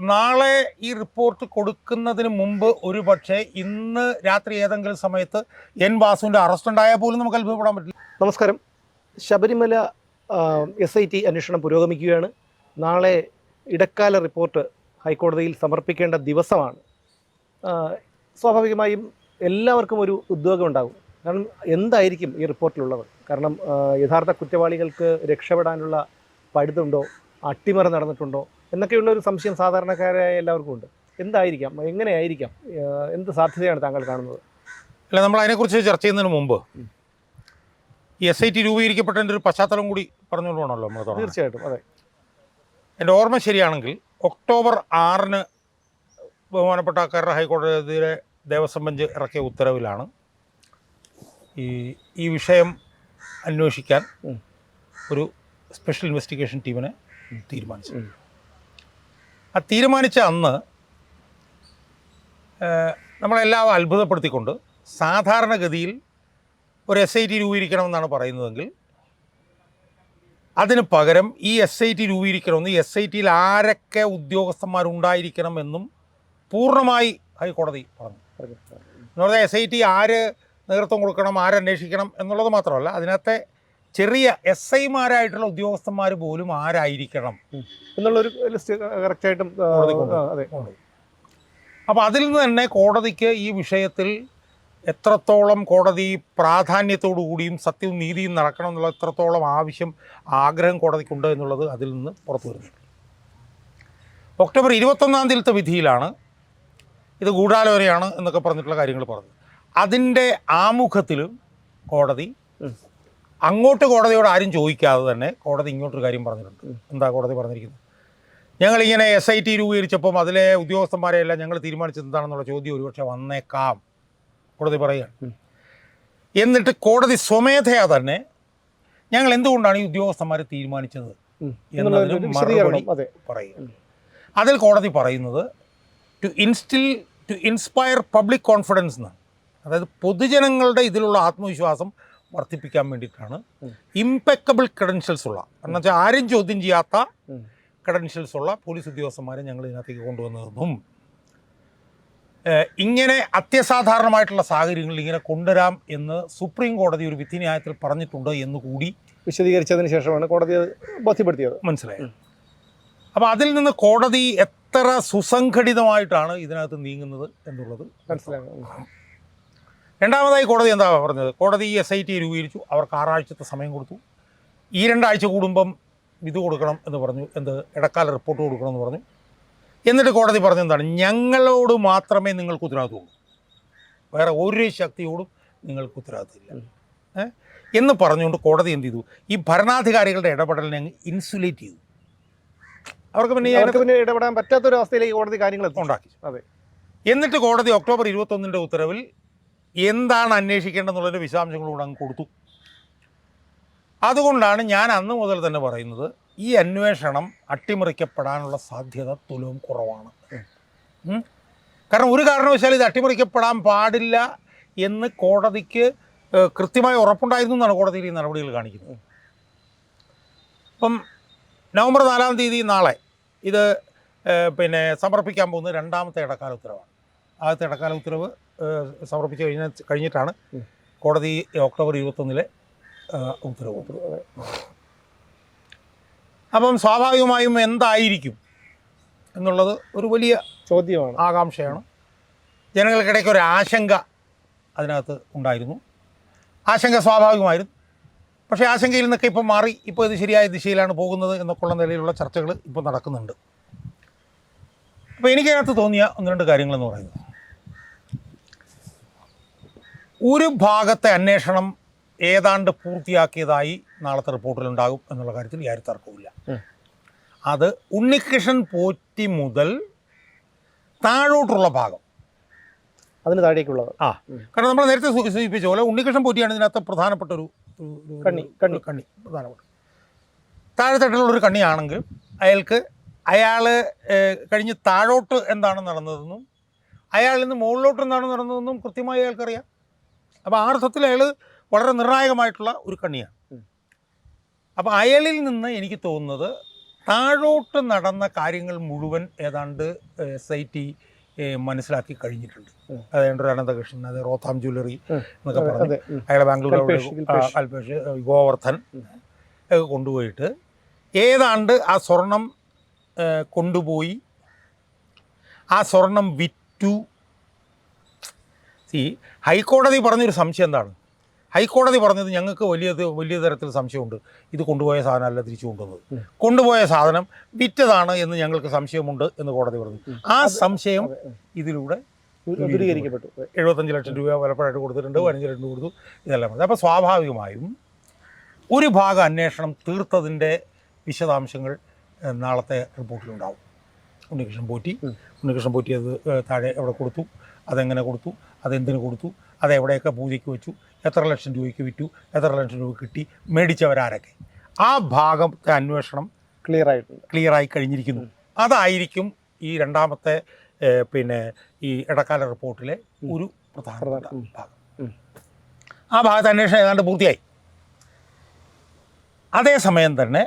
നാളെ ഈ റിപ്പോർട്ട് കൊടുക്കുന്നതിന് മുമ്പ് ഒരു പക്ഷേ ഇന്ന് രാത്രി ഏതെങ്കിലും സമയത്ത് എൻ വാസുവിന്റെ അറസ്റ്റ് ഉണ്ടായാൽ പോലും നമുക്ക് അത്ഭുതപ്പെടാൻ പറ്റില്ല. നമസ്കാരം. ശബരിമല എസ് ഐ ടി അന്വേഷണം പുരോഗമിക്കുകയാണ്. നാളെ ഇടക്കാല റിപ്പോർട്ട് ഹൈക്കോടതിയിൽ സമർപ്പിക്കേണ്ട ദിവസമാണ്. സ്വാഭാവികമായും എല്ലാവർക്കും ഒരു ഉദ്യോഗം ഉണ്ടാകും. കാരണം എന്തായിരിക്കും ഈ റിപ്പോർട്ടിലുള്ളത്? കാരണം യഥാർത്ഥ കുറ്റവാളികൾക്ക് രക്ഷപ്പെടാനുള്ള പഴുതുണ്ടോ അട്ടിമറി നടന്നിട്ടുണ്ടോ? എന്നൊക്കെയുള്ള ഒരു സംശയം സാധാരണക്കാരായ എല്ലാവർക്കും ഉണ്ട്. എന്തായിരിക്കാം? എങ്ങനെയായിരിക്കാം? എന്ത് സാധ്യതയാണ് താങ്കൾ കാണുന്നത്? അല്ല നമ്മൾ അതിനെക്കുറിച്ച് ചർച്ച ചെയ്യുന്നതിന് മുമ്പ് ഈ എസ് ഐ ടി രൂപീകരിക്കപ്പെട്ടതിന്റെ ഒരു പശ്ചാത്തലം കൂടി പറഞ്ഞുകൊണ്ട് പോകണമല്ലോ നമ്മൾ തീർച്ചയായിട്ടും അതെ. എന്റെ ഓർമ്മ ശരിയാണെങ്കിൽ ഒക്ടോബർ ആറിന് ബഹുമാനപ്പെട്ട കേരള ഹൈക്കോടതിയിലെ ദേവസ്വം ബെഞ്ച് ഇറക്കിയ ഉത്തരവിലാണ് ഈ ഈ വിഷയം അന്വേഷിക്കാൻ ഒരു സ്പെഷ്യൽ ഇൻവെസ്റ്റിഗേഷൻ ടീമിനെ തീരുമാനിച്ചത്. ആ തീരുമാനിച്ച അന്ന് നമ്മളെല്ലാം അത്ഭുതപ്പെടുത്തിക്കൊണ്ട് സാധാരണഗതിയിൽ ഒരു എസ് ഐ ടി രൂപീകരിക്കണമെന്നാണ് പറയുന്നതെങ്കിൽ അതിന് പകരം ഈ എസ് ഐ ടി രൂപീകരിക്കണമെന്ന് എസ് ഐ ടിയിൽ ആരൊക്കെ ഉദ്യോഗസ്ഥന്മാരുണ്ടായിരിക്കണമെന്നും പൂർണമായി ഹൈക്കോടതി പറഞ്ഞു. എന്ന് പറഞ്ഞാൽ എസ് ഐ ടി ആര് നേതൃത്വം കൊടുക്കണം ആരന്വേഷിക്കണം എന്നുള്ളത് മാത്രമല്ല അതിനകത്തെ ചെറിയ എസ് ഐമാരായിട്ടുള്ള ഉദ്യോഗസ്ഥന്മാർ പോലും ആരായിരിക്കണം? എന്നുള്ളൊരു ലിസ്റ്റ് കറക്റ്റായിട്ടും അതെ. അപ്പോൾ അതിൽ നിന്ന് തന്നെ കോടതിക്ക് ഈ വിഷയത്തിൽ എത്രത്തോളം കോടതി പ്രാധാന്യത്തോടു കൂടിയും സത്യവും നീതിയും നടക്കണം എന്നുള്ള എത്രത്തോളം ആവശ്യം ആഗ്രഹം കോടതിക്കുണ്ട് എന്നുള്ളത് അതിൽ നിന്ന് പുറത്തു വരുന്നു. ഒക്ടോബർ ഇരുപത്തൊന്നാം തീയതിയിലത്തെ വിധിയിലാണ് ഇത് ഗൂഢാലോചനയാണ് എന്നൊക്കെ പറഞ്ഞിട്ടുള്ള കാര്യങ്ങൾ പറഞ്ഞു അതിന്റെ ആമുഖത്തിലും കോടതി. അങ്ങോട്ട് കോടതിയോട് ആരും ചോദിക്കാതെ തന്നെ കോടതി ഇങ്ങോട്ടൊരു കാര്യം പറഞ്ഞിട്ടുണ്ട്. എന്താ കോടതി പറഞ്ഞിരിക്കുന്നത്? ഞങ്ങളിങ്ങനെ എസ് ഐ ടി രൂപീകരിച്ചപ്പം അതിലെ ഉദ്യോഗസ്ഥന്മാരെയെല്ലാം ഞങ്ങൾ തീരുമാനിച്ചത് എന്താണെന്നുള്ള ചോദ്യം ഒരുപക്ഷെ വന്നേക്കാം. കോടതി പറയുകയാണ്. എന്നിട്ട് കോടതി സ്വമേധയാ തന്നെ ഞങ്ങൾ എന്തുകൊണ്ടാണ് ഈ ഉദ്യോഗസ്ഥന്മാരെ തീരുമാനിച്ചത്. എന്നതിന് മറുപടി പറയുക അതിൽ കോടതി പറയുന്നത് to instil to inspire public confidence എന്നാണ്. അതായത് പൊതുജനങ്ങളുടെ ഇതിലുള്ള ആത്മവിശ്വാസം വർദ്ധിപ്പിക്കാൻ വേണ്ടിയിട്ടാണ്. ഇംപെക്കബിൾ ക്രെഡൻഷ്യൽസ് ഉള്ള എന്ന് വെച്ചാൽ ആരും ചോദ്യം ചെയ്യാത്ത. ക്രെഡൻഷ്യൽസ് ഉള്ള പോലീസ് ഉദ്യോഗസ്ഥന്മാരെ ഞങ്ങൾ ഇതിനകത്തേക്ക് കൊണ്ടുവന്നതെന്നും ഇങ്ങനെ അത്യസാധാരണമായിട്ടുള്ള സാഹചര്യങ്ങളിൽ ഇങ്ങനെ കൊണ്ടുവരാം എന്ന് സുപ്രീം കോടതി ഒരു വിധിന്യായത്തിൽ പറഞ്ഞിട്ടുണ്ട് എന്ന് കൂടി വിശദീകരിച്ചതിന് ശേഷമാണ് കോടതി ബോധ്യപ്പെടുത്തിയത് മനസ്സിലായി. അപ്പോൾ അതിൽ നിന്ന് കോടതി എത്ര സുസംഘടിതമായിട്ടാണ് ഇതിനകത്ത് നീങ്ങുന്നത് എന്നുള്ളത് മനസ്സിലാകും. രണ്ടാമതായി കോടതി എന്താ പറഞ്ഞത്? കോടതി ഈ എസ് ഐ ടി രൂപീകരിച്ചു. അവർക്ക് ആറാഴ്ചത്തെ സമയം കൊടുത്തു. ഈ രണ്ടാഴ്ച കൂടുമ്പം ഇത് കൊടുക്കണം എന്ന് പറഞ്ഞു. എന്ത്? ഇടക്കാല റിപ്പോർട്ട് കൊടുക്കണം എന്ന് പറഞ്ഞു. എന്നിട്ട് കോടതി പറഞ്ഞത് എന്താണ്? ഞങ്ങളോട് മാത്രമേ നിങ്ങൾക്ക് ഉത്തരവാദിത്തമുള്ളൂ വേറെ ഒരു ശക്തിയോടും നിങ്ങൾക്ക് ഉത്തരവാദിത്തമില്ല. എന്ന് പറഞ്ഞുകൊണ്ട് കോടതി എന്ത് ചെയ്തു? ഈ ഭരണാധികാരികളുടെ ഇടപെടലിനെ അങ്ങ് ഇൻസുലേറ്റ് ചെയ്തു. അവർക്ക് പിന്നെ അവർക്ക് പിന്നെ ഇടപെടാൻ പറ്റാത്തൊരു അവസ്ഥയിലേക്ക് കോടതി കാര്യങ്ങൾ. ഉണ്ടാക്കി. അതെ. എന്നിട്ട് കോടതി ഒക്ടോബർ ഇരുപത്തൊന്നിന്റെ ഉത്തരവിൽ എന്താണ് അന്വേഷിക്കേണ്ടതെന്നുള്ളതിന്റെ വിശദാംശങ്ങളൂടെ അങ്ങ് കൊടുത്തു. അതുകൊണ്ടാണ് ഞാൻ അന്ന് മുതൽ തന്നെ പറയുന്നത് ഈ അന്വേഷണം അട്ടിമറിക്കപ്പെടാനുള്ള സാധ്യത തുലവും കുറവാണ്. കാരണം ഒരു കാരണവശാലും ഇത് അട്ടിമറിക്കപ്പെടാൻ പാടില്ല എന്ന് കോടതിക്ക് കൃത്യമായ ഉറപ്പുണ്ടായിരുന്നു എന്നാണ് കോടതിയിൽ ഈ നടപടികൾ കാണിക്കുന്നത്. അപ്പം നവംബർ നാലാം തീയതി നാളെ ഇത് പിന്നെ സമർപ്പിക്കാൻ പോകുന്ന രണ്ടാമത്തെ ഇടക്കാല ഉത്തരവാണ്. ആദ്യത്തെ ഇടക്കാല ഉത്തരവ് സമർപ്പിച്ചു കഴിഞ്ഞ കഴിഞ്ഞിട്ടാണ് കോടതി ഒക്ടോബർ ഇരുപത്തൊന്നിലെ ഉത്തരവ്. അപ്പം സ്വാഭാവികമായും എന്തായിരിക്കും എന്നുള്ളത് ഒരു വലിയ ചോദ്യമാണ്. ആകാംക്ഷയാണ്. ജനങ്ങൾക്കിടയ്ക്ക് ഒരു ആശങ്ക അതിനകത്ത് ഉണ്ടായിരുന്നു. ആശങ്ക സ്വാഭാവികമായിരുന്നു. പക്ഷേ ആശങ്കയിൽ നിന്നൊക്കെ ഇപ്പം മാറി. ഇപ്പോൾ ഇത് ശരിയായ ദിശയിലാണ് പോകുന്നത് എന്നൊക്കെയുള്ള നിലയിലുള്ള ചർച്ചകൾ ഇപ്പോൾ നടക്കുന്നുണ്ട്. അപ്പോൾ എനിക്കതിനകത്ത് തോന്നിയ ഒന്ന് രണ്ട് കാര്യങ്ങളെന്ന് പറയുന്നത്. ഒരു ഭാഗത്തെ അന്വേഷണം ഏതാണ്ട് പൂർത്തിയാക്കിയതായി നാളത്തെ റിപ്പോർട്ടിലുണ്ടാകും എന്നുള്ള കാര്യത്തിൽ യാതൊരു തർക്കവുമില്ല. അത് ഉണ്ണികൃഷ്ണൻ പോറ്റി മുതൽ താഴോട്ടുള്ള ഭാഗം. അതിന് താഴേക്കുള്ളത്. ആ. കാരണം നമ്മൾ നേരത്തെ സൂചിപ്പിച്ച പോലെ ഉണ്ണികൃഷ്ണൻ പോറ്റിയാണ് ഇതിനകത്ത് പ്രധാനപ്പെട്ട ഒരു കണ്ണി, കണ്ണി. കണ്ണി പ്രധാനപ്പെട്ട. താഴെത്തട്ടിലുള്ള ഒരു കണ്ണിയാണെങ്കിൽ അയാൾക്ക് അയാൾ കഴിഞ്ഞ് താഴോട്ട് എന്താണ് നടന്നതെന്നും അയാളിൽ നിന്ന് മുകളിലോട്ട് എന്താണ് നടന്നതെന്നും കൃത്യമായി അയാൾക്കറിയാം. അപ്പോൾ ആ അർത്ഥത്തിൽ അയാൾ വളരെ നിർണായകമായിട്ടുള്ള ഒരു കണ്ണിയാണ് അപ്പോൾ അയാളിൽ നിന്ന് എനിക്ക് തോന്നുന്നത് താഴോട്ട് നടന്ന കാര്യങ്ങൾ മുഴുവൻ ഏതാണ്ട് എസ് ഐ ടി മനസ്സിലാക്കി കഴിഞ്ഞിട്ടുണ്ട്. അതായത് ഒരു അനന്തകൃഷ്ണൻ അത് റോത്താം ജ്വല്ലറി എന്നൊക്കെ പറഞ്ഞത് പറഞ്ഞു. അയാളെ കൽപേഷ്. അൽപേഷ് ഗോവർദ്ധൻ ഒക്കെ കൊണ്ടുപോയിട്ട് ഏതാണ്ട് ആ സ്വർണം കൊണ്ടുപോയി ആ സ്വർണം വിറ്റു സി ഹൈക്കോടതി പറഞ്ഞൊരു സംശയം എന്താണ്? ഹൈക്കോടതി പറഞ്ഞത് ഞങ്ങൾക്ക് വലിയ വലിയ തരത്തിൽ സംശയമുണ്ട്. ഇത് കൊണ്ടുപോയ സാധനമല്ല തിരിച്ചു കൊണ്ടുവന്നത്. കൊണ്ടുപോയ സാധനം വിറ്റതാണ് എന്ന് ഞങ്ങൾക്ക് സംശയമുണ്ട് എന്ന് കോടതി പറഞ്ഞു. ആ സംശയം ഇതിലൂടെ ദൂരീകരിക്കപ്പെട്ടു എഴുപത്തഞ്ച് ലക്ഷം രൂപ വലപ്പോഴായിട്ട് കൊടുത്തിട്ടുണ്ട് പതിനഞ്ച് ലക്ഷം കൊടുത്തു ഇതെല്ലാം പറഞ്ഞു. അപ്പോൾ സ്വാഭാവികമായും ഒരു ഭാഗം അന്വേഷണം തീർത്തതിന്റെ വിശദാംശങ്ങൾ നാളത്തെ റിപ്പോർട്ടിലുണ്ടാവും. ഉണ്ണികൃഷ്ണൻ പോറ്റി. ഉണ്ണികൃഷ്ണൻ പോറ്റി അത് താഴെ അവിടെ കൊടുത്തു. അതെങ്ങനെ കൊടുത്തു? അതെന്തിന് കൊടുത്തു? അതെവിടെയൊക്കെ പൂജയ്ക്ക് വെച്ചു? എത്ര ലക്ഷം രൂപയ്ക്ക് വിറ്റു? എത്ര ലക്ഷം രൂപ കിട്ടി? മേടിച്ചവരാരൊക്കെ? ആ ഭാഗത്തെ അന്വേഷണം ക്ലിയർ ആയിട്ടുണ്ട് ക്ലിയറായി കഴിഞ്ഞിരിക്കുന്നു. അതായിരിക്കും ഈ രണ്ടാമത്തെ പിന്നെ ഈ ഇടക്കാല റിപ്പോർട്ടിലെ ഒരു പ്രധാന- ഭാഗം. ആ ഭാഗത്ത് അന്വേഷണം ഏതാണ്ട് പൂർത്തിയായി. അതേസമയം തന്നെ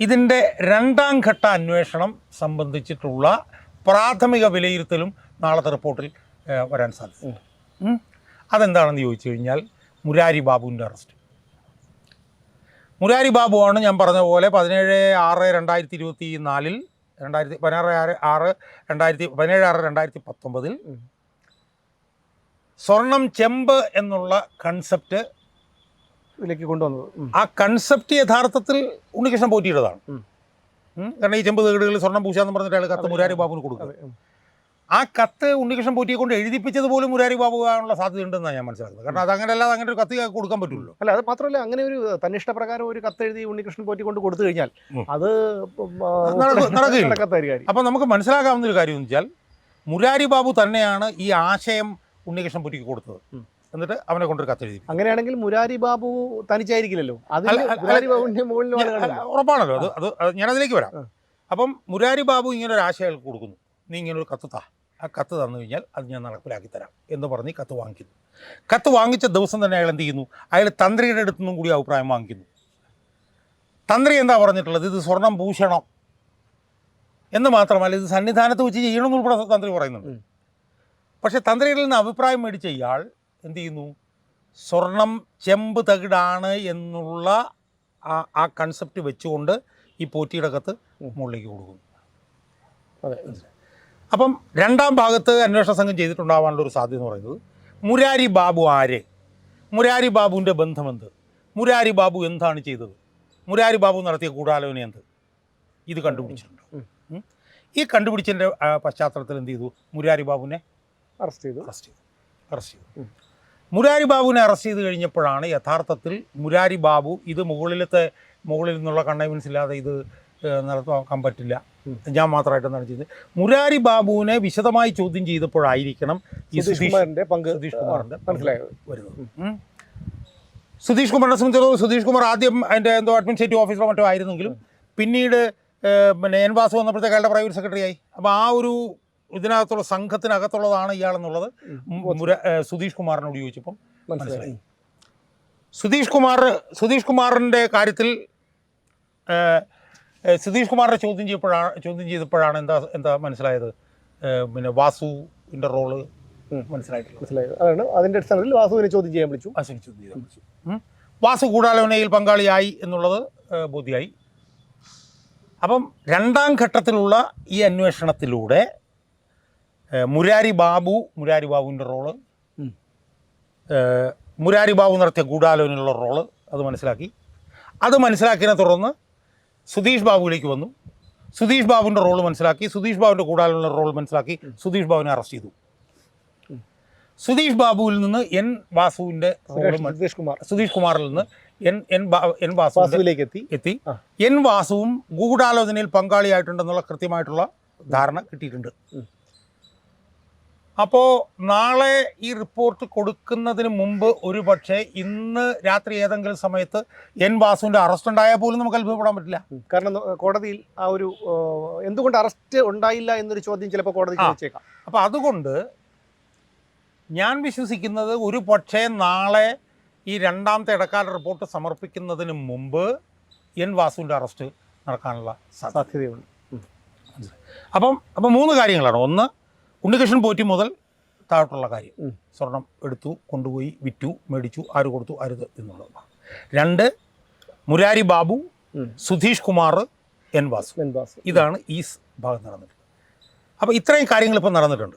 ഇതിന്റെ രണ്ടാം ഘട്ട അന്വേഷണം സംബന്ധിച്ചിട്ടുള്ള പ്രാഥമിക വിലയിരുത്തലും നാളത്തെ റിപ്പോർട്ടിൽ വരാൻ സാധിക്കും. അതെന്താണെന്ന് ചോദിച്ചു കഴിഞ്ഞാൽ മുരാരി ബാബുവിന്റെ അറസ്റ്റ്. മുരാരി ബാബുവാണ് ഞാൻ പറഞ്ഞ പോലെ പതിനേഴ് ആറ് രണ്ടായിരത്തി ഇരുപത്തി നാലിൽ രണ്ടായിരത്തി പതിനാറ് ആറ് ആറ് രണ്ടായിരത്തി പതിനേഴ് ആറ് രണ്ടായിരത്തി പത്തൊമ്പതിൽ സ്വർണം ചെമ്പ് എന്നുള്ള കൺസെപ്റ്റ് ഇതിലേക്ക് കൊണ്ടുവന്നത്. ആ കൺസെപ്റ്റ് യഥാർത്ഥത്തിൽ ഉണ്ണികൃഷ്ണൻ പോറ്റിയുടേതാണ്. കാരണം ഈ ചെമ്പ് തേടുകളിൽ സ്വർണം പൂശാന്ന് പറഞ്ഞിട്ട് അയാൾ കത്ത് മുരാരി ബാബുവിന് ഉം. ആ കത്ത് ഉണ്ണികൃഷ്ണൻ പോറ്റിയെ കൊണ്ട് എഴുതിപ്പിച്ചത് പോലും മുരാരി ബാബു ആകാനുള്ള സാധ്യത ഉണ്ടെന്നാണ് ഞാൻ മനസ്സിലാക്കുന്നത്. കാരണം അത് അങ്ങനെ അല്ലാതെ അങ്ങനെ ഒരു കത്ത് കൊടുക്കാൻ പറ്റുള്ളൂ. അല്ല അത് മാത്രമല്ല അങ്ങനെ ഒരു തന്നിഷ്ടപ്രകാരം ഒരു കത്ത് എഴുതി ഉണ്ണികൃഷ്ണൻ പോറ്റി കൊണ്ട് കൊടുത്തു കഴിഞ്ഞാൽ അത് നടക്കില്ല അപ്പം നമുക്ക് മനസ്സിലാക്കാവുന്ന ഒരു കാര്യം എന്ന് വെച്ചാൽ മുരാരി ബാബു തന്നെയാണ് ഈ ആശയം ഉണ്ണികൃഷ്ണൻ പൊറ്റിക്ക് കൊടുത്തത്. എന്നിട്ട് അവനെ കൊണ്ടൊരു കത്തെഴുതി അങ്ങനെയാണെങ്കിൽ മുരാരി ബാബു തനിച്ചായിരിക്കില്ലല്ലോ? മുരാരി ബാബുവിന്റെ മുകളിൽ ഞാൻ- ഉറപ്പാണല്ലോ. അത് അത് ഞാനതിലേക്ക് വരാം. അപ്പം മുരാരി ബാബു ഇങ്ങനെ ഒരു ആശയം കൊടുക്കുന്നു. നീ ഇങ്ങനെ ഒരു കത്ത് താ. ആ കത്ത് തന്നു കഴിഞ്ഞാൽ അത് ഞാൻ നടപ്പിലാക്കി തരാം എന്ന് പറഞ്ഞ് കത്ത് വാങ്ങിക്കുന്നു. കത്ത് വാങ്ങിച്ച ദിവസം തന്നെ അയാൾ എന്ത് ചെയ്യുന്നു? അയാൾ തന്ത്രിയുടെ അടുത്തു നിന്നും കൂടി അഭിപ്രായം വാങ്ങിക്കുന്നു. തന്ത്രി എന്താ പറഞ്ഞിട്ടുള്ളത്? ഇത് സ്വർണം ഭൂഷണം എന്ന് മാത്രമല്ല ഇത് സന്നിധാനത്ത് വെച്ച് ചെയ്യണമെന്ന് ഉൾപ്പെടെ തന്ത്രി പറയുന്നുണ്ട്. പക്ഷേ തന്ത്രിയിൽ നിന്ന് അഭിപ്രായം മേടിച്ച ഇയാൾ എന്ത് ചെയ്യുന്നു? സ്വർണം ചെമ്പ് തകിടാണ് എന്നുള്ള ആ ആ കൺസെപ്റ്റ് വെച്ചുകൊണ്ട് ഈ പോറ്റിയുടെ കത്ത്. മുകളിലേക്ക് കൊടുക്കുന്നു. അതെ. അപ്പം രണ്ടാം ഭാഗത്ത് അന്വേഷണ സംഘം ചെയ്തിട്ടുണ്ടാവാനുള്ള ഒരു സാധ്യത എന്ന് പറയുന്നത് മുരാരി ബാബു ആരെ? മുരാരി ബാബുവിന്റെ ബന്ധമെന്ത് മുരാരി ബാബു എന്താണ് ചെയ്തത്? മുരാരി ബാബു നടത്തിയ ഗൂഢാലോചന എന്ത്? ഇത് കണ്ടുപിടിച്ചിട്ടുണ്ട്. ഈ കണ്ടുപിടിച്ചതിന്റെ പശ്ചാത്തലത്തിൽ എന്ത് ചെയ്തു? മുരാരി ബാബുവിനെ അറസ്റ്റ് ചെയ്തു. അറസ്റ്റ് ചെയ്തു. അറസ്റ്റ് ചെയ്തു. മുരാരി ബാബുവിനെ അറസ്റ്റ് ചെയ്ത് കഴിഞ്ഞപ്പോഴാണ് യഥാർത്ഥത്തിൽ മുരാരി ബാബു ഇത് മുകളിലത്തെ മുകളിൽ നിന്നുള്ള കണ്ണൈവൻസ് ഇല്ലാതെ ഇത് നടത്താൻ പറ്റില്ല. ഞാൻ മാത്രമായിട്ട് ചെയ്തത്. മുരാരി ബാബുവിനെ വിശദമായി ചോദ്യം ചെയ്തപ്പോഴായിരിക്കണം ഈ സുധീഷ് കുമാറിന്റെ പങ്ക് സുധീഷ് കുമാറിന്റെ മനസ്സിലായത് വരുന്നത്. സുധീഷ് കുമാറിനെ സംബന്ധിച്ചിടത്തോളം സുധീഷ് കുമാർ ആദ്യം അതിന്റെ എന്തോ അഡ്മിനിസ്ട്രേറ്റീവ് ഓഫീസറോ മറ്റോ ആയിരുന്നെങ്കിലും പിന്നീട് പിന്നെ എൻ വാസു വന്നപ്പോഴത്തേക്ക് അയാളുടെ പ്രൈവറ്റ് സെക്രട്ടറി ആയി. അപ്പോൾ ആ ഒരു ഇതിനകത്തുള്ള സംഘത്തിനകത്തുള്ളതാണ് ഇയാളെന്നുള്ളത് സുധീഷ് കുമാറിനോട് ചോദിച്ചപ്പം മനസ്സിലായി. സുധീഷ് കുമാർ സുധീഷ് കുമാറിന്റെ കാര്യത്തിൽ സുധീഷ് കുമാറിനെ ചോദ്യം ചെയ്യപ്പോഴാണ് ചോദ്യം ചെയ്തപ്പോഴാണ് എന്താ എന്താ മനസ്സിലായത്? പിന്നെ വാസുവിന്റെ റോൾ ഉം. മനസ്സിലായിട്ടില്ല. മനസ്സിലായത്. അതാണ് അതിന്റെ അടിസ്ഥാനത്തിൽ വാസുവിനെ ചോദ്യം ചെയ്യാൻ വിളിച്ചു. വാസുവിനെ ചോദ്യം ചെയ്യാൻ വിളിച്ചു. വാസു ഗൂഢാലോചനയിൽ പങ്കാളിയായി എന്നുള്ളത് ബോധ്യായി. അപ്പം രണ്ടാം ഘട്ടത്തിലുള്ള ഈ അന്വേഷണത്തിലൂടെ മുരാരി ബാബു മുരാരി ബാബുവിന്റെ റോൾ മുരാരി ബാബു നടത്തിയ ഗൂഢാലോചനയിലുള്ള റോൾ അത് മനസ്സിലാക്കി. അത് മനസ്സിലാക്കിയതിനെ തുടർന്ന് സുധീഷ് ബാബുവിലേക്ക് വന്നു. സുധീഷ് ബാബുവിന്റെ റോൾ മനസ്സിലാക്കി. സുധീഷ് ബാബുവിന്റെ കൂടാലുള്ള റോൾ മനസ്സിലാക്കി സുധീഷ് ബാബുവിനെ അറസ്റ്റ് ചെയ്തു. സുധീഷ് ബാബുവിൽ നിന്ന് എൻ വാസുവിന്റെ മ- കുമാർ. സുധീഷ് കുമാറിൽ നിന്ന് എൻ എൻ എൻ വാസുവിലേക്ക് എത്തി. എത്തി. എൻ വാസുവും ഗൂഢാലോചനയിൽ പങ്കാളിയായിട്ടുണ്ടെന്നുള്ള കൃത്യമായിട്ടുള്ള ധാരണ കിട്ടിയിട്ടുണ്ട്. അപ്പോൾ നാളെ ഈ റിപ്പോർട്ട് കൊടുക്കുന്നതിന് മുമ്പ് ഒരു പക്ഷേ ഇന്ന് രാത്രി ഏതെങ്കിലും സമയത്ത് എൻ വാസുവിന്റെ അറസ്റ്റ് ഉണ്ടായാൽ പോലും നമുക്ക് അത്ഭുതപ്പെടാൻ പറ്റില്ല. കാരണം കോടതിയിൽ ആ ഒരു എന്തുകൊണ്ട് അറസ്റ്റ് ഉണ്ടായില്ല എന്നൊരു ചോദ്യം ചിലപ്പോൾ കോടതി. ചോദിച്ചേക്കാം. അപ്പോൾ അതുകൊണ്ട് ഞാൻ വിശ്വസിക്കുന്നത് ഒരു പക്ഷേ നാളെ ഈ രണ്ടാമത്തെ ഇടക്കാല റിപ്പോർട്ട് സമർപ്പിക്കുന്നതിന് മുമ്പ് എൻ വാസുവിന്റെ അറസ്റ്റ് നടക്കാനുള്ള സാധ്യതയുണ്ട്. അപ്പം അപ്പം മൂന്ന് കാര്യങ്ങളാണ്. ഒന്ന് ഉണ്ണികൃഷ്ണൻ പോറ്റി മുതൽ താഴോട്ടുള്ള കാര്യം. സ്വർണം എടുത്തു കൊണ്ടുപോയി വിറ്റു മേടിച്ചു ആര് കൊടുത്തു അരുത് എന്നുള്ളത്. രണ്ട് മുരാരി ബാബു. സുധീഷ് കുമാർ എൻ വാസു. എൻ വാസു. ഇതാണ് ഈ ഭാഗം നടന്നിട്ടുള്ളത്. അപ്പോൾ ഇത്രയും കാര്യങ്ങൾ ഇപ്പോൾ നടന്നിട്ടുണ്ട്.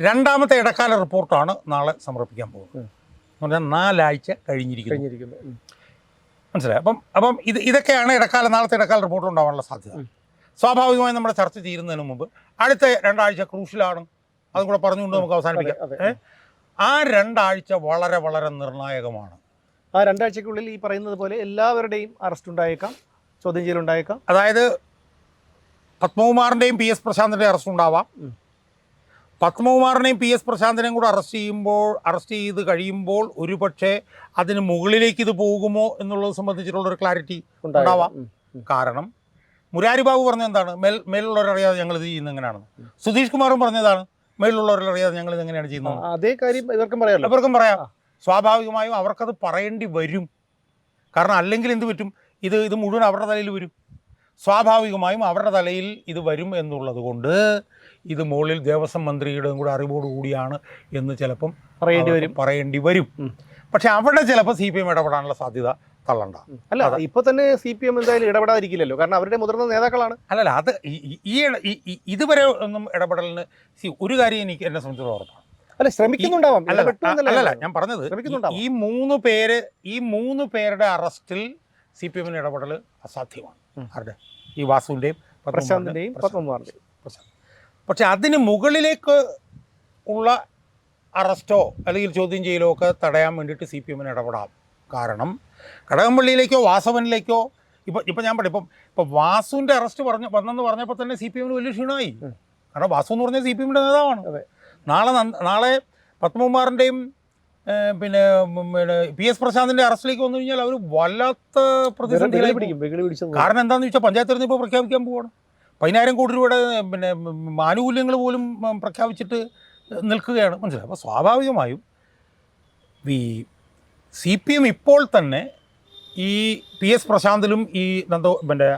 രണ്ടാമത്തെ ഇടക്കാല റിപ്പോർട്ടാണ് നാളെ സമർപ്പിക്കാൻ പോകുന്നത്. എന്ന് പറഞ്ഞാൽ നാലാഴ്ച കഴിഞ്ഞിരിക്കുന്നു. മനസ്സിലായി? അപ്പം അപ്പം ഇത് ഇതൊക്കെയാണ് ഇടക്കാല നാളത്തെ ഇടക്കാല റിപ്പോർട്ട് ഉണ്ടാവാനുള്ള സാധ്യത. സ്വാഭാവികമായും നമ്മുടെ ചർച്ച തീരുന്നതിന് മുമ്പ് അടുത്ത രണ്ടാഴ്ച ക്രൂഷ്യലാണ് അതും കൂടെ പറഞ്ഞുകൊണ്ട് നമുക്ക് അവസാനിപ്പിക്കാം. ആ രണ്ടാഴ്ച വളരെ വളരെ നിർണായകമാണ്. ആ രണ്ടാഴ്ചക്കുള്ളിൽ ഈ പറയുന്നത് പോലെ എല്ലാവരുടെയും അറസ്റ്റ് ഉണ്ടായേക്കാം ചോദ്യം ചെയ്യലുണ്ടായേക്കാം അതായത് പത്മകുമാറിന്റെയും പി എസ് പ്രശാന്തിന്റെയും അറസ്റ്റ് ഉണ്ടാവാം. പത്മകുമാറിനെയും പി എസ് പ്രശാന്തിനെയും കൂടെ അറസ്റ്റ് ചെയ്യുമ്പോൾ അറസ്റ്റ് ചെയ്ത് കഴിയുമ്പോൾ ഒരുപക്ഷെ അതിന് മുകളിലേക്ക് ഇത് പോകുമോ എന്നുള്ളത് സംബന്ധിച്ചിട്ടുള്ള ഒരു ക്ലാരിറ്റി ഉണ്ടാവാം. കാരണം മുരാരി ബാബു പറഞ്ഞത് എന്താണ് മേൽ മേലുള്ളവരറിയാതെ ഞങ്ങൾ ഇത് ചെയ്യുന്നത് എങ്ങനെയാണെന്ന് സുധീഷ് കുമാറും പറഞ്ഞതാണ് മേലുള്ളവരറിയാതെ ഞങ്ങൾ ഇത് എങ്ങനെയാണ് ചെയ്യുന്നത്? അതേ കാര്യം ഇവർക്കും പറയാം ഇവർക്കും പറയാം. സ്വാഭാവികമായും അവർക്കത് പറയേണ്ടി വരും. കാരണം അല്ലെങ്കിൽ എന്ത് പറ്റും? ഇത് ഇത് മുഴുവൻ അവരുടെ തലയിൽ വരും. സ്വാഭാവികമായും അവരുടെ തലയിൽ ഇത് വരും എന്നുള്ളത് കൊണ്ട് ഇത് മുകളിൽ ദേവസ്വം മന്ത്രിയുടെയും കൂടെ അറിവോടുകൂടിയാണ് എന്ന് ചിലപ്പം പറയേണ്ടി വരും. പറയേണ്ടി വരും. പക്ഷെ അവിടെ ചിലപ്പോൾ സി പി എം ഇടപെടാനുള്ള സാധ്യത തള്ളണ്ട. അല്ല ഇപ്പൊ തന്നെ സി പി എം എന്തായാലും ഇടപെടാതിരിക്കില്ലല്ലോ. കാരണം അവരുടെ മുതിർന്ന നേതാക്കളാണ്. അല്ലല്ല അത് ഈ- ഇതുവരെ ഒന്നും ഇടപെടലിന് സി ഒരു കാര്യം എനിക്ക് എന്നെ സംബന്ധിച്ചിടത്തോളം ഉറപ്പാണ്. അല്ല ശ്രമിക്കുന്നുണ്ടാവാം. അല്ലല്ല ഞാൻ പറഞ്ഞത് ശ്രമിക്കുന്നുണ്ടാവും. ഈ മൂന്ന് പേര് ഈ മൂന്ന് പേരുടെ അറസ്റ്റിൽ സി പി എമ്മിന് ഇടപെടൽ അസാധ്യമാണ്. ആരുടെ? ഈ വാസുവിന്റെയും പ്രശാന്തിന്റെയും പത്മകുമാറിന്റെയും പ്രശാന്ത്. പക്ഷെ അതിന് മുകളിലേക്ക് ഉള്ള അറസ്റ്റോ അല്ലെങ്കിൽ ചോദ്യം ചെയ്യലോ ഒക്കെ തടയാൻ വേണ്ടിയിട്ട് സി പി എമ്മിന് ഇടപെടാം. കാരണം കടകംപള്ളിയിലേക്കോ വാസവനിലേക്കോ? ഇപ്പം ഇപ്പം ഞാൻ പറയും ഇപ്പം ഇപ്പം വാസുവിന്റെ അറസ്റ്റ് പറഞ്ഞു വന്നെന്ന് പറഞ്ഞപ്പോൾ തന്നെ സി പി എമ്മിന് വലിയ ക്ഷീണമായി. കാരണം വാസു എന്ന് പറഞ്ഞാൽ സി പി എമ്മിന്റെ നേതാവാണ്. അതെ. നാളെ നാളെ പത്മകുമാറിന്റെയും പിന്നെ പിന്നെ പി എസ് പ്രശാന്തിന്റെ അറസ്റ്റിലേക്ക് വന്നു കഴിഞ്ഞാൽ അവർ വല്ലാത്ത പ്രതിസന്ധി കാരണം എന്താണെന്ന് വെച്ചാൽ പഞ്ചായത്ത് തെരഞ്ഞെടുപ്പ് പ്രഖ്യാപിക്കാൻ പോവാണ്. പതിനായിരം കോടി രൂപയുടെ പിന്നെ ആനുകൂല്യങ്ങൾ പോലും പ്രഖ്യാപിച്ചിട്ട് നിൽക്കുകയാണ്. മനസ്സിലായി? അപ്പോൾ സ്വാഭാവികമായും ഈ സി പി എം ഇപ്പോൾ തന്നെ ഈ പി എസ് പ്രശാന്തിലും ഈ നന്ദോ പിന്നെ.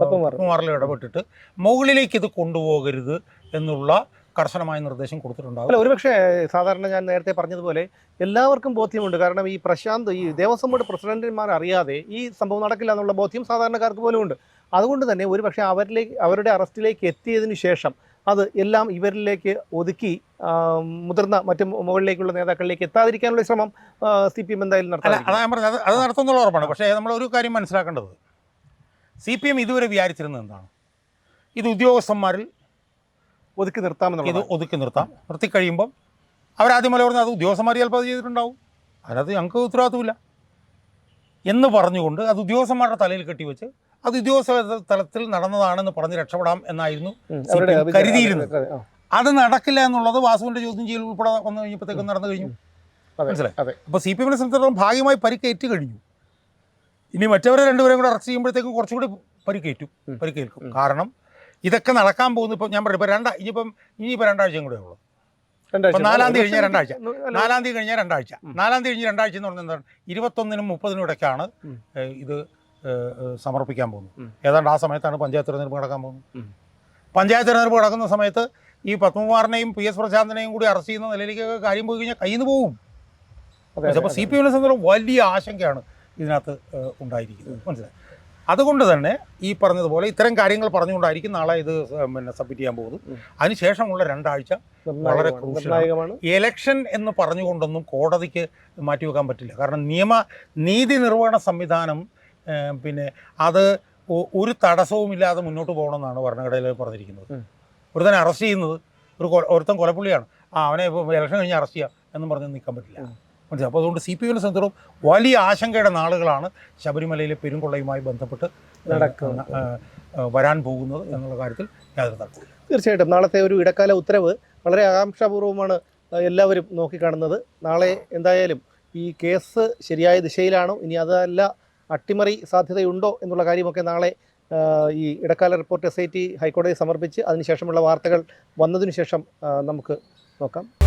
പത്മകുമാറിലും ഇടപെട്ടിട്ട് മുകളിലേക്ക് ഇത് കൊണ്ടുപോകരുത് എന്നുള്ള കർശനമായ നിർദ്ദേശം കൊടുത്തിട്ടുണ്ടാകും അല്ല ഒരുപക്ഷെ സാധാരണ ഞാൻ നേരത്തെ പറഞ്ഞതുപോലെ എല്ലാവർക്കും ബോധ്യമുണ്ട്. കാരണം ഈ പ്രശാന്ത് ഈ ദേവസ്വം ബോർഡ് പ്രസിഡന്റുമാർ അറിയാതെ ഈ സംഭവം നടക്കില്ല എന്നുള്ള ബോധ്യം സാധാരണക്കാർക്ക് പോലും ഉണ്ട്. അതുകൊണ്ട് തന്നെ ഒരുപക്ഷെ അവരിലേക്ക് അവരുടെ അറസ്റ്റിലേക്ക് എത്തിയതിനു ശേഷം അത് എല്ലാം ഇവരിലേക്ക് ഒതുക്കി മുതിർന്ന മറ്റ് മുകളിലേക്കുള്ള നേതാക്കളിലേക്ക് എത്താതിരിക്കാനുള്ള ശ്രമം സി പി എം എന്തായാലും നടത്താം പറഞ്ഞത്. അത് നടത്തുന്നുള്ള ഉറപ്പാണ്. പക്ഷേ നമ്മൾ ഒരു കാര്യം മനസ്സിലാക്കേണ്ടത്. സി പി എം ഇതുവരെ വിചാരിച്ചിരുന്നത് എന്താണ്? ഇത് ഉദ്യോഗസ്ഥന്മാരിൽ ഒതുക്കി നിർത്താമെന്നുള്ളത് ഇത് ഒതുക്കി നിർത്താം. നിർത്തി കഴിയുമ്പം അവരാദ്യം മല പറഞ്ഞാൽ അത് ഉദ്യോഗസ്ഥന്മാർ ചിലപ്പോൾ അത് ചെയ്തിട്ടുണ്ടാവും. അതിനകത്ത് ഞങ്ങൾക്ക് ഉത്തരവാദിത്തമില്ല എന്ന് പറഞ്ഞുകൊണ്ട് അത് ഉദ്യോഗസ്ഥന്മാരുടെ തലയിൽ കെട്ടിവെച്ച് അത് ഉദ്യോഗസ്ഥ തലത്തിൽ നടന്നതാണെന്ന് പറഞ്ഞ് രക്ഷപ്പെടാം എന്നായിരുന്നു കരുതിയിരുന്നത്. അത് നടക്കില്ല എന്നുള്ളത് വാസുവിന്റെ ചോദ്യം ചെയ്യൽ ഉൾപ്പെടെ വന്നു കഴിഞ്ഞപ്പോഴത്തേക്കും നടന്നു കഴിഞ്ഞു. മനസ്സിലായി? അപ്പോൾ സി പി എമ്മിനെ സംബന്ധിച്ചിടത്തോളം ഭാഗ്യമായി പരിക്കേറ്റ് കഴിഞ്ഞു. ഇനി മറ്റവരെ രണ്ടുപേരും കൂടെ അറസ്റ്റ് ചെയ്യുമ്പോഴത്തേക്കും കുറച്ചുകൂടി പരിക്കേറ്റു. പരിക്കേൽക്കും. കാരണം ഇതൊക്കെ നടക്കാൻ പോകുന്നു. ഇപ്പം ഞാൻ പറയും ഇപ്പം രണ്ടാ ഇനിയിപ്പം ഇനിയിപ്പോൾ രണ്ടാഴ്ചയും കൂടെ ഉള്ളൂ. ഇപ്പം നാലാം തീയതി കഴിഞ്ഞാൽ രണ്ടാഴ്ച. നാലാം തീയതി കഴിഞ്ഞാൽ രണ്ടാഴ്ച. നാലാം തീയതി കഴിഞ്ഞ് രണ്ടാഴ്ച എന്ന് പറഞ്ഞാൽ എന്താണ്? ഇരുപത്തൊന്നിനും മുപ്പതിനും ഇടയ്ക്കാണ് ഇത് സമർപ്പിക്കാൻ പോകുന്നു. ഏതാണ്ട് ആ സമയത്താണ് പഞ്ചായത്ത് തിരഞ്ഞെടുപ്പ് നടക്കാൻ പോകുന്നത്. പഞ്ചായത്ത് തിരഞ്ഞെടുപ്പ് നടക്കുന്ന സമയത്ത് ഈ പത്മകുമാറിനെയും പി എസ് പ്രശാന്തിനെയും കൂടി അറസ്റ്റ് ചെയ്യുന്ന നിലയിലേക്ക് കാര്യം പോയി കഴിഞ്ഞാൽ കയ്യിൽ നിന്ന് പോകും അപ്പോൾ സി പി എമ്മിനെ സംബന്ധിച്ച വലിയ ആശങ്കയാണ് ഇതിനകത്ത് ഉണ്ടായിരിക്കുന്നത്. മനസ്സിലായി? അതുകൊണ്ട് തന്നെ ഈ പറഞ്ഞതുപോലെ ഇത്തരം കാര്യങ്ങൾ പറഞ്ഞുകൊണ്ടായിരിക്കും നാളെ ഇത് പിന്നെ സബ്മിറ്റ് ചെയ്യാൻ പോകുന്നത്. അതിനുശേഷമുള്ള രണ്ടാഴ്ച വളരെ എലക്ഷൻ ഇലക്ഷൻ എന്ന് പറഞ്ഞുകൊണ്ടൊന്നും കോടതിക്ക് മാറ്റിവെക്കാൻ പറ്റില്ല. കാരണം നിയമ നീതി നിർവഹണ സംവിധാനം പിന്നെ അത് ഒരു തടസ്സവും ഇല്ലാതെ മുന്നോട്ട് പോകണമെന്നാണ് ഭരണഘടനയിൽ പറഞ്ഞിരിക്കുന്നത്. ഒരുത്തനെ അറസ്റ്റ് ചെയ്യുന്നത് ഒരു ഒരുത്തൻ കൊലപ്പുള്ളിയാണ്. ആ അവനെ ഇപ്പോൾ ഇലക്ഷൻ കഴിഞ്ഞ് അറസ്റ്റ് ചെയ്യാം എന്നും പറഞ്ഞ് നിൽക്കാൻ പറ്റില്ല. മനസ്സിലായി? അപ്പോൾ അതുകൊണ്ട് സി പി എമ്മിനെ സംബന്ധിച്ചിടത്തോളം വലിയ ആശങ്കയുടെ നാളുകളാണ് ശബരിമലയിലെ പെരുങ്കൊള്ളയുമായി ബന്ധപ്പെട്ട് ഏഹ്, വരാൻ പോകുന്നത് എന്നുള്ള കാര്യത്തിൽ യാതൊരു തർക്കമില്ല തീർച്ചയായിട്ടും. നാളത്തെ ഒരു ഇടക്കാല ഉത്തരവ് വളരെ ആകാംക്ഷാപൂർവമാണ് എല്ലാവരും നോക്കിക്കാണുന്നത്. നാളെ എന്തായാലും ഈ കേസ് ശരിയായ ദിശയിലാണോ? ഇനി അതല്ല അട്ടിമറി സാധ്യതയുണ്ടോ എന്നുള്ള കാര്യമൊക്കെ നാളെ ഈ ഇടക്കാല റിപ്പോർട്ട് എസ് ഐ ടി ഹൈക്കോടതി സമർപ്പിച്ച് അതിനുശേഷമുള്ള വാർത്തകൾ വന്നതിനു ശേഷം നമുക്ക് നോക്കാം.